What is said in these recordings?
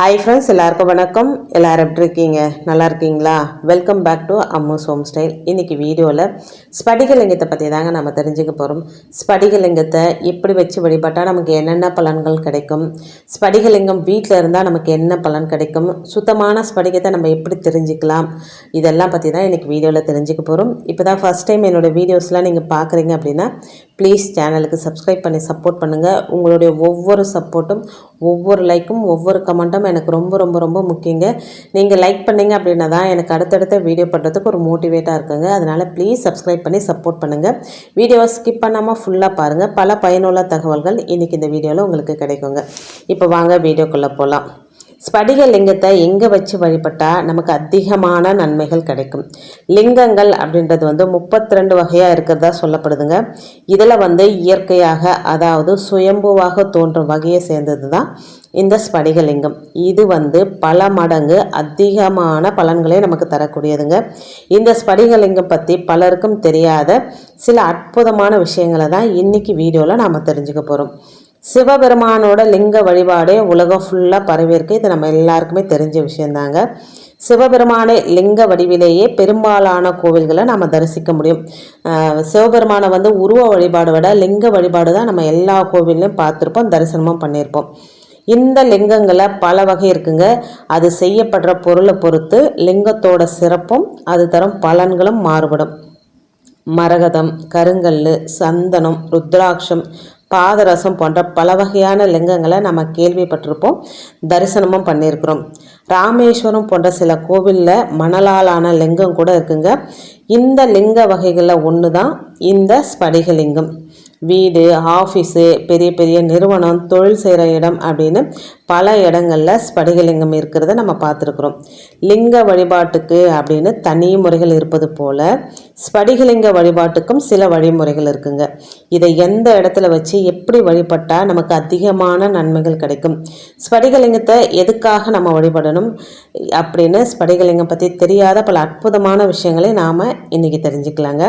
Hi friends எல்லாருக்கும் வணக்கம். எல்லோரும் எப்படி இருக்கீங்க? நல்லா இருக்கீங்களா? Welcome back to Ammu's home style இன்றைக்கி வீடியோவில் ஸ்படிகலிங்கத்தை பற்றி தாங்க நம்ம தெரிஞ்சுக்க போகிறோம் ஸ்படிகலிங்கத்தை எப்படி வச்சு வழிபட்டால் நமக்கு என்னென்ன பலன்கள் கிடைக்கும்? ஸ்படிகலிங்கம் வீட்டில் இருந்தால் நமக்கு என்ன பலன் கிடைக்கும்? சுத்தமான ஸ்படிகத்தை நம்ம எப்படி தெரிஞ்சுக்கலாம்? இதெல்லாம் பற்றி தான் இன்றைக்கி வீடியோவில் தெரிஞ்சுக்க போகிறோம் இப்போ தான் ஃபஸ்ட் டைம் என்னோடய வீடியோஸ்லாம் நீங்கள் பார்க்குறீங்க அப்படின்னா ப்ளீஸ் சேனலுக்கு சப்ஸ்கிரைப் பண்ணி சப்போர்ட் பண்ணுங்கள் உங்களுடைய ஒவ்வொரு சப்போர்ட்டும் ஒவ்வொரு லைக்கும் ஒவ்வொரு கமெண்ட்டும் எனக்கு ரொம்ப ரொம்ப ரொம்ப முக்கியங்க. நீங்கள் லைக் பண்ணீங்க அப்படின்னா தான் எனக்கு அடுத்தடுத்த வீடியோ பண்ணுறதுக்கு ஒரு மோட்டிவேட்டாக இருக்குங்க. அதனால் ப்ளீஸ் சப்ஸ்கிரைப் பண்ணி சப்போர்ட் பண்ணுங்கள் வீடியோவை ஸ்கிப் பண்ணாமல் ஃபுல்லாக பாருங்கள் பல பயனுள்ள தகவல்கள் இன்றைக்கி இந்த வீடியோவில் உங்களுக்கு கிடைக்குங்க. இப்போ வாங்க வீடியோக்குள்ளே போகலாம் ஸ்படிக லிங்கத்தை எங்கே வச்சு வழிபட்டால் நமக்கு அதிகமான நன்மைகள் கிடைக்கும். லிங்கங்கள் அப்படின்றது வந்து முப்பத்தி ரெண்டு வகையாக இருக்கிறதா சொல்லப்படுதுங்க. இதில் வந்து இயற்கையாக அதாவது சுயம்புவாக தோன்றும் வகையை சேர்ந்தது தான் இந்த ஸ்படிகலிங்கம். இது வந்து பல மடங்கு அதிகமான பலன்களை நமக்கு தரக்கூடியதுங்க. இந்த ஸ்படிகலிங்கம் பற்றி பலருக்கும் தெரியாத சில அற்புதமான விஷயங்களை தான் இன்றைக்கி வீடியோவில் நாம் தெரிஞ்சுக்க போகிறோம் சிவபெருமானோட லிங்க வழிபாடே உலகம் ஃபுல்லாக பரவியிருக்கு. இது நம்ம எல்லாருக்குமே தெரிஞ்ச விஷயந்தாங்க. சிவபெருமானை லிங்க வடிவிலேயே பெரும்பாலான கோவில்களை நம்ம தரிசிக்க முடியும். சிவபெருமானை வந்து உருவ வழிபாடு விட லிங்க வழிபாடு தான் நம்ம எல்லா கோவில்லையும் பார்த்துருப்போம் தரிசனமும் பண்ணியிருப்போம். இந்த லிங்கங்களை பல வகை இருக்குங்க. அது செய்யப்படுற பொருளை பொறுத்து லிங்கத்தோட சிறப்பும் அது தரும் பலன்களும் மாறுபடும். மரகதம் கருங்கல் சந்தனம் ருத்ராட்சம் பாதரசம் போன்ற பல வகையான லிங்கங்களை நம்ம கேள்விப்பட்டிருப்போம் தரிசனமும் பண்ணியிருக்கிறோம். ராமேஸ்வரம் போன்ற சில கோவிலில் மணலாலான லிங்கம் கூட இருக்குங்க. இந்த லிங்க வகைகளில் ஒன்று தான் இந்த ஸ்படிகலிங்கம் வீடு ஆஃபீஸு பெரிய பெரிய நிறுவனம் தொழில் செய்கிற இடம் அப்படின்னு பல இடங்களில் ஸ்படிகலிங்கம் இருக்கிறத நம்ம பார்த்துருக்குறோம். லிங்க வழிபாட்டுக்கு அப்படின்னு தனி முறைகள் இருப்பது போல் ஸ்படிகலிங்க வழிபாட்டுக்கும் சில வழிமுறைகள் இருக்குங்க. இதை எந்த இடத்துல வச்சு எப்படி வழிபட்டால் நமக்கு அதிகமான நன்மைகள் கிடைக்கும்? ஸ்படிகலிங்கத்தை எதுக்காக நம்ம வழிபடணும் அப்படின்னு ஸ்படிகலிங்கம் பற்றி தெரியாத பல அற்புதமான விஷயங்களை நாம் இன்றைக்கி தெரிஞ்சுக்கலாங்க.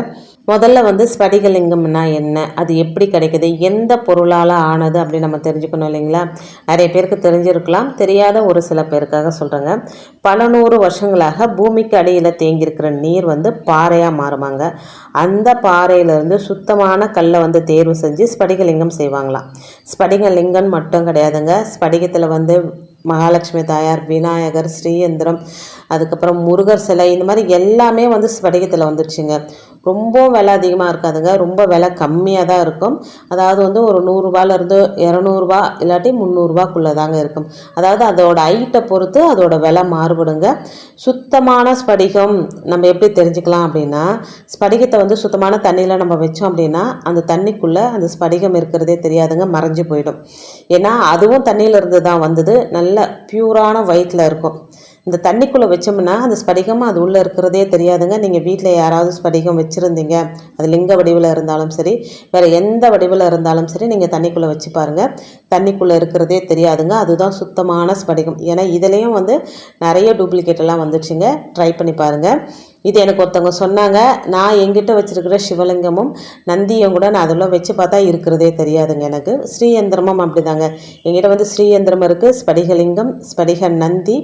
முதல்ல வந்து ஸ்படிகலிங்கம்னா என்ன? அது எப்படி கிடைக்குது? எந்த பொருளால் ஆனது அப்படின்னு நம்ம தெரிஞ்சுக்கணும் இல்லைங்களா? நிறைய பேருக்கு தெரிஞ்சிருக்கலாம். தெரியாத ஒரு சில பேருக்காக சொல்கிறேங்க பல நூறு வருஷங்களாக பூமிக்கு அடியில் தேங்கியிருக்கிற நீர் வந்து பாறையாக மாறுமாங்க. அந்த பாறையிலேருந்து சுத்தமான கல்லை வந்து தேர்வு செஞ்சு ஸ்படிகலிங்கம் செய்வாங்களாம். ஸ்படிகலிங்கம் மட்டும் கிடையாதுங்க. ஸ்படிகத்தில் வந்து மகாலட்சுமி தாயார் விநாயகர் ஸ்ரீயந்திரம் அதுக்கப்புறம் முருகர் சிலை இந்த மாதிரி எல்லாமே வந்து ஸ்படிகத்தில் வந்துடுச்சுங்க ரொம்ப விலை அதிகமாக இருக்காதுங்க. ரொம்ப விலை கம்மியாக தான் இருக்கும். அதாவது வந்து ஒரு நூறுரூபாலேருந்து இரநூறுபா இல்லாட்டி முந்நூறுரூபாக்குள்ளே தாங்க இருக்கும். அதாவது அதோட ஐட்டை பொறுத்து அதோட விலை மாறுபடுங்க. சுத்தமான ஸ்படிகம் நம்ம எப்படி தெரிஞ்சுக்கலாம் அப்படின்னா ஸ்படிகத்தை வந்து சுத்தமான தண்ணியில் நம்ம வச்சோம் அப்படின்னா அந்த தண்ணிக்குள்ளே அந்த ஸ்படிகம் இருக்கிறதே தெரியாதுங்க. மறைஞ்சு போயிடும். ஏன்னா அதுவும் தண்ணியிலேருந்து தான் வந்தது. நல்ல பியூரான வயிற்றில் இருக்கும். இந்த தண்ணிக்குள்ளே வச்சோம்னா அந்த ஸ்படிகமாக அது உள்ளே இருக்கிறதே தெரியாதுங்க. நீங்கள் வீட்டில் யாராவது ஸ்படிகம் வச்சுருந்தீங்க அது லிங்க வடிவில் இருந்தாலும் சரி வேறு எந்த வடிவில் இருந்தாலும் சரி நீங்கள் தண்ணிக்குள்ளே வச்சு பாருங்கள் தண்ணிக்குள்ளே இருக்கிறதே தெரியாதுங்க. அதுதான் சுத்தமான ஸ்படிகம். ஏன்னா இதுலேயும் வந்து நிறைய டூப்ளிகேட் எல்லாம் வந்துடுச்சுங்க ட்ரை பண்ணி பாருங்கள் இது எனக்கு ஒருத்தவங்க சொன்னாங்க நான் எங்கிட்ட வச்சுருக்கிற சிவலிங்கமும் நந்தியும் கூட நான் அதெல்லாம் வச்சு பார்த்தா இருக்கிறதே தெரியாதுங்க எனக்கு. ஸ்ரீயந்திரமும் அப்படிதாங்க. எங்கிட்ட வந்து ஸ்ரீயந்திரம் இருக்குது ஸ்படிகலிங்கம் ஸ்படிக நந்தி.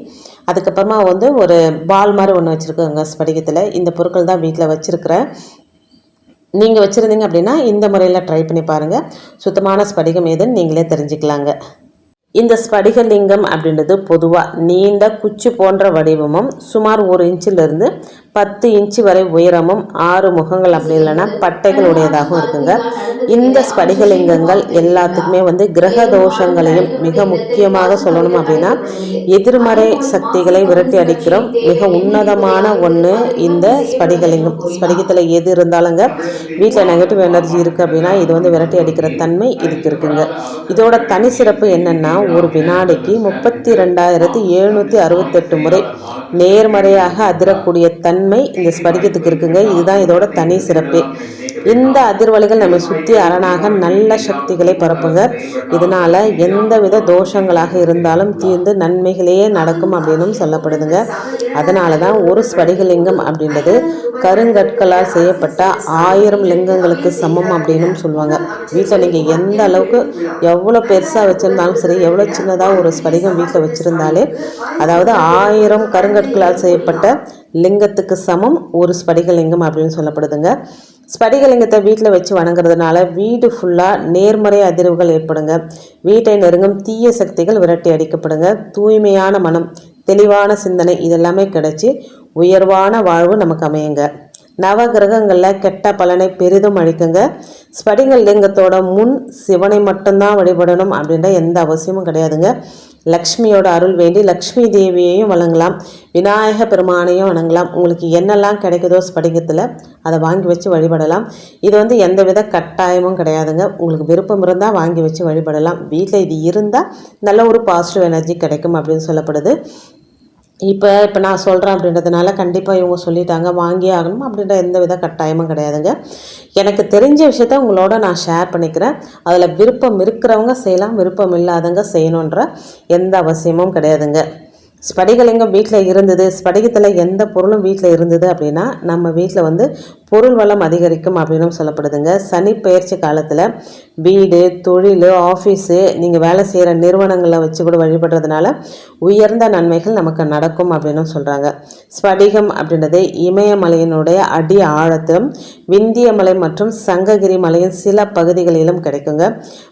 அதுக்கப்புறமா வந்து ஒரு பால் மாதிரி ஒன்று வச்சுருக்கோங்க ஸ்படிகத்தில். இந்த பொருட்கள் தான் வீட்டில் வச்சுருக்கிறேன். நீங்கள் வச்சுருந்தீங்க அப்படின்னா இந்த முறையில் ட்ரை பண்ணி பாருங்கள் சுத்தமான ஸ்படிகம் எதுன்னு நீங்களே தெரிஞ்சுக்கலாங்க. இந்த ஸ்படிகலிங்கம் அப்படின்றது பொதுவாக நீண்ட குச்சி போன்ற வடிவமும் சுமார் ஒரு இன்ச்சிலிருந்து பத்து இன்ச்சு வரை உயரமும் ஆறு முகங்கள் அப்படி இல்லைன்னா பட்டைகள் உடையதாகவும் இருக்குங்க. இந்த ஸ்படிகலிங்கங்கள் எல்லாத்துக்குமே வந்து கிரக தோஷங்களையும் மிக முக்கியமாக சொல்லணும் அப்படின்னா எதிர்மறை சக்திகளை விரட்டி அடிக்கிறோம். மிக உன்னதமான ஒன்று இந்த ஸ்படிகலிங்கம் ஸ்படிகத்தில் எது இருந்தாலுங்க வீட்டில் நெகட்டிவ் எனர்ஜி இருக்குது அப்படின்னா இது வந்து விரட்டி அடிக்கிற தன்மை இதுக்கு இருக்குங்க. இதோட தனி சிறப்பு என்னென்னா ஒரு வினாடிக்கு முப்பத்தி ரெண்டாயிரத்தி எழுநூற்றி அறுபத்தெட்டு முறை நேர்மறையாக அதிரக்கூடிய தன்மை தன்மை இந்த ஸ்படிகத்துக்கு இருக்குங்க. இதுதான் இதோட தனி சிறப்பு. இந்த அதிர்வலைகள் நம்மை சுற்றி அரணாக நல்ல சக்திகளை பரப்புங்க. இதனால் எந்தவித தோஷங்களாக இருந்தாலும் தீர்ந்து நன்மைகளையே நடக்கும் அப்படின்னும் சொல்லப்படுதுங்க. அதனால தான் ஒரு ஸ்படிகலிங்கம் அப்படின்றது கருங்கற்களால் செய்யப்பட்ட ஆயிரம் லிங்கங்களுக்கு சமம் அப்படின்னும் சொல்லுவாங்க. வீட்டில் நீங்கள் எந்த அளவுக்கு எவ்வளோ பெருசாக வச்சுருந்தாலும் சரி எவ்வளோ சின்னதாக ஒரு ஸ்படிகம் வீட்டில் வச்சுருந்தாலே அதாவது ஆயிரம் கருங்கற்களால் செய்யப்பட்ட லிங்கத்துக்கு சமம் ஒரு ஸ்படிகலிங்கம் அப்படின்னு சொல்லப்படுதுங்க. ஸ்படிகலிங்கத்தை வீட்டில் வச்சு வணங்குறதுனால வீடு ஃபுல்லாக நேர்மறை அதிர்வுகள் ஏற்படுங்க. வீட்டை நெருங்கும் தீய சக்திகள் விரட்டி அடிக்கப்படுங்க. தூய்மையான மனம் தெளிவான சிந்தனை இதெல்லாமே கிடைச்சி உயர்வான வாழ்வு நமக்கு அமையுங்க. நவ கிரகங்களில் கெட்ட பலனை பெரிதும் அழிக்குங்க ஸ்படிக லிங்கத்தோட முன் சிவனை மட்டும்தான் வழிபடணும் அப்படின்ற எந்த அவசியமும் கிடையாதுங்க. லக்ஷ்மியோட அருள் வேண்டி லக்ஷ்மி தேவியையும் வணங்கலாம் விநாயக பெருமானையும் வணங்கலாம். உங்களுக்கு என்னெல்லாம் கிடைக்குதோ ஸ்படிகத்தில் அதை வாங்கி வச்சு வழிபடலாம். இது வந்து எந்த வித கட்டாயமும் கிடையாதுங்க. உங்களுக்கு விருப்பம் இருந்தால் வாங்கி வச்சு வழிபடலாம். வீட்டில் இது இருந்தால் நல்ல ஒரு பாசிட்டிவ் எனர்ஜி கிடைக்கும் அப்படின்னு சொல்லப்படுது. இப்போ இப்போ நான் சொல்கிறேன் அப்படின்றதுனால கண்டிப்பாக இவங்க சொல்லிட்டாங்க. வாங்கியே ஆகணும் அப்படின்ற எந்த வித கட்டாயமும் கிடையாதுங்க. எனக்கு தெரிஞ்ச விஷயத்த உங்களோட நான் ஷேர் பண்ணிக்கிறேன். அதில் விருப்பம் இருக்கிறவங்க செய்யலாம் விருப்பம் இல்லாதவங்க செய்யணுன்ற எந்த அவசியமும் கிடையாதுங்க. ஸ்படிகலிங்கம் வீட்டில் இருந்தது ஸ்படிகத்தில் எந்த பொருளும் வீட்டில் இருந்தது அப்படின்னா நம்ம வீட்டில் வந்து பொருள் வளம் அதிகரிக்கும் அப்படின்னு சொல்லப்படுதுங்க. சனி பயிற்சி காலத்தில் வீடு தொழில் ஆஃபீஸு நீங்கள் வேலை செய்கிற நிறுவனங்களில் வச்சு கூட வழிபடுறதுனால உயர்ந்த நன்மைகள் நமக்கு நடக்கும் அப்படின்னு சொல்கிறாங்க ஸ்படிகம் அப்படின்றது இமயமலையினுடைய அடி ஆழத்திலும் விந்திய மலை மற்றும் சங்ககிரி மலையின் சில பகுதிகளிலும் கிடைக்குங்க.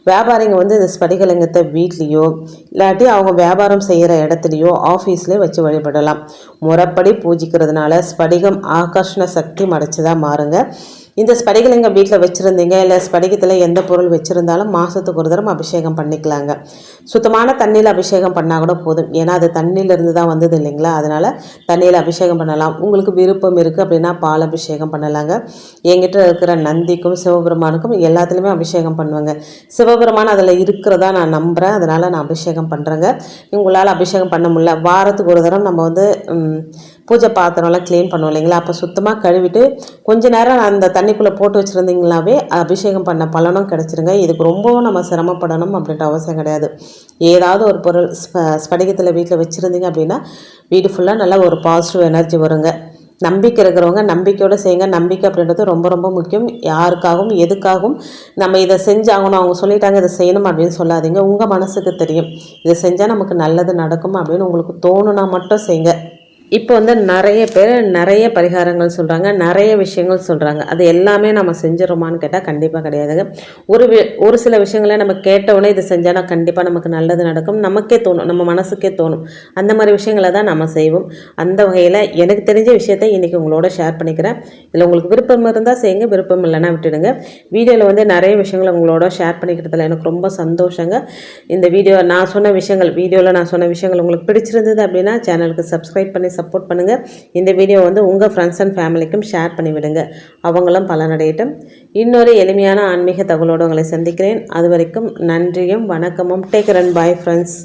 வியாபாரிங்க வந்து இந்த ஸ்படிகலிங்கத்தை வீட்லேயோ இல்லாட்டி அவங்க வியாபாரம் செய்கிற இடத்துலையோ ஆஃபீஸ்லேயோ வச்சு வழிபடலாம். முறைப்படி பூஜிக்கிறதுனால ஸ்படிகம் ஆகர்ஷண சக்தி மடைச்சதாக மாறுங்க. இந்த ஸ்படிகலிங்கம் வீட்டில் வச்சுருந்தீங்க? இல்லை ஸ்படிகத்தில் எந்த பொருள் வச்சுருந்தாலும் மாதத்துக்கு ஒரு தரம் அபிஷேகம் பண்ணிக்கலாங்க. சுத்தமான தண்ணியில் அபிஷேகம் பண்ணால் கூட போதும். ஏன்னா அது தண்ணியிலேருந்து தான் வந்தது இல்லைங்களா? அதனால் தண்ணியில் அபிஷேகம் பண்ணலாம். உங்களுக்கு விருப்பம் இருக்குது அப்படின்னா பால் அபிஷேகம் பண்ணலாங்க. என்கிட்ட இருக்கிற நந்திக்கும் சிவபெருமானுக்கும் எல்லாத்துலேயுமே அபிஷேகம் பண்ணுவாங்க. சிவபெருமான் அதில் இருக்கிறதா நான் நம்புகிறேன் அதனால் நான் அபிஷேகம் பண்ணுறேங்க உங்களால் அபிஷேகம் பண்ண முடியல. வாரத்துக்கு ஒரு தரம் நம்ம வந்து பூஜை பாத்திரம்லாம் க்ளீன் பண்ணுவோம் இல்லைங்களா? அப்போ சுத்தமாக கழுவிட்டு கொஞ்ச நேரம் அந்த தண்ணிக்குள்ளே போட்டு வச்சுருந்தீங்களாவே அபிஷேகம் பண்ண பலனும் கிடச்சிருங்க. இதுக்கு ரொம்பவும் நம்ம சிரமப்படணும் அப்படின்ற அவசியம் கிடையாது. ஏதாவது ஒரு பொருள் ஸ்படிகத்தில் வீட்டில் வச்சுருந்தீங்க அப்படின்னா வீடு ஃபுல்லாக நல்லா ஒரு பாசிட்டிவ் எனர்ஜி வருங்க. நம்பிக்கை இருக்கிறவங்க நம்பிக்கையோடு செய்யுங்க. நம்பிக்கை அப்படின்றது ரொம்ப ரொம்ப முக்கியம். யாருக்காகவும் எதுக்காகவும் நம்ம இதை செஞ்சாகணும். அவங்க சொல்லிட்டாங்க இதை செய்யணும் அப்படின்னு சொல்லாதீங்க. உங்கள் மனசுக்கு தெரியும். இதை செஞ்சால் நமக்கு நல்லது நடக்கும் அப்படின்னு உங்களுக்கு தோணுனா மட்டும் செய்யுங்க. இப்போ வந்து நிறைய பேர் நிறைய பரிகாரங்கள் சொல்கிறாங்க நிறைய விஷயங்கள் சொல்கிறாங்க அது எல்லாமே நம்ம செஞ்சிடறோமான்னு கேட்டால் கண்டிப்பாக கிடையாதுங்க. ஒரு ஒரு சில விஷயங்களை நம்ம கேட்டவுடனே இது செஞ்சால் கண்டிப்பாக நமக்கு நல்லது நடக்கும். நமக்கே தோணும் நம்ம மனசுக்கே தோணும். அந்த மாதிரி விஷயங்களை தான் நம்ம செய்வோம். அந்த வகையில் எனக்கு தெரிஞ்ச விஷயத்தை இன்றைக்கி உங்களோட ஷேர் பண்ணிக்கிறேன். இதில் உங்களுக்கு விருப்பம் இருந்தால் செய்யுங்க விருப்பம் இல்லைன்னா விட்டுடுங்க. வீடியோவில் வந்து நிறைய விஷயங்களை உங்களோட ஷேர் பண்ணிக்கிறதுல எனக்கு ரொம்ப சந்தோஷங்க. இந்த வீடியோ நான் சொன்ன விஷயங்கள் வீடியோவில் நான் சொன்ன விஷயங்கள் உங்களுக்கு பிடிச்சிருந்தது அப்படின்னா சேனலுக்கு சப்ஸ்கிரைப் பண்ணி சப்போர்ட் பண்ணுங்கள் இந்த வீடியோ வந்து உங்கள் ஃப்ரெண்ட்ஸ் அண்ட் ஃபேமிலிக்கும் ஷேர் பண்ணிவிடுங்க அவங்களும் பலனடையட்டும். இன்னொரு எளிமையான ஆன்மீக தகவலோடு உங்களை சந்திக்கிறேன். அது வரைக்கும் நன்றியும் வணக்கமும். Take run bye friends